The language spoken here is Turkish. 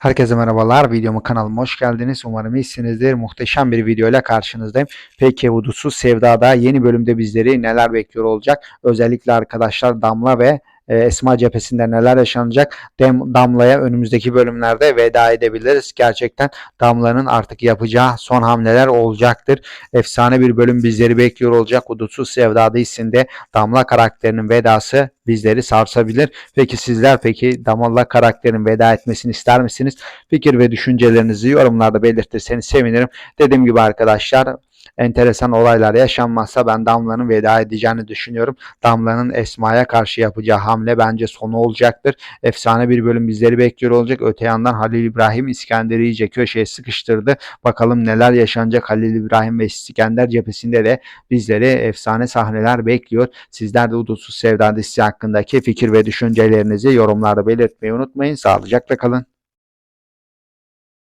Herkese merhabalar. Videomu kanalıma hoş geldiniz. Umarım iyisinizdir. Muhteşem bir video ile karşınızdayım. Peki Vudutsuz Sevda'da yeni bölümde bizleri neler bekliyor olacak? Özellikle arkadaşlar Damla ve e, Esma cephesinde neler yaşanacak? Dem- Damla'ya önümüzdeki bölümlerde veda edebiliriz. Gerçekten Damla'nın artık yapacağı son hamleler olacaktır. Efsane bir bölüm bizleri bekliyor olacak. Vudutsuz Sevda dizisinde Damla karakterinin vedası bizleri sarsabilir. Peki sizler peki Damla karakterin veda etmesini ister misiniz? Fikir ve düşüncelerinizi yorumlarda belirtirseniz sevinirim. Dediğim gibi arkadaşlar enteresan olaylar yaşanmazsa ben Damla'nın veda edeceğini düşünüyorum. Damla'nın Esma'ya karşı yapacağı hamle bence sonu olacaktır. Efsane bir bölüm bizleri bekliyor olacak. Öte yandan Halil İbrahim İskender'i iyice köşeye sıkıştırdı. Bakalım neler yaşanacak Halil İbrahim ve İskender cephesinde de bizleri efsane sahneler bekliyor. Sizler de Udutsuz Sevda dizisi hakkındaki fikir ve düşüncelerinizi yorumlarda belirtmeyi unutmayın. Sağlıcakla kalın.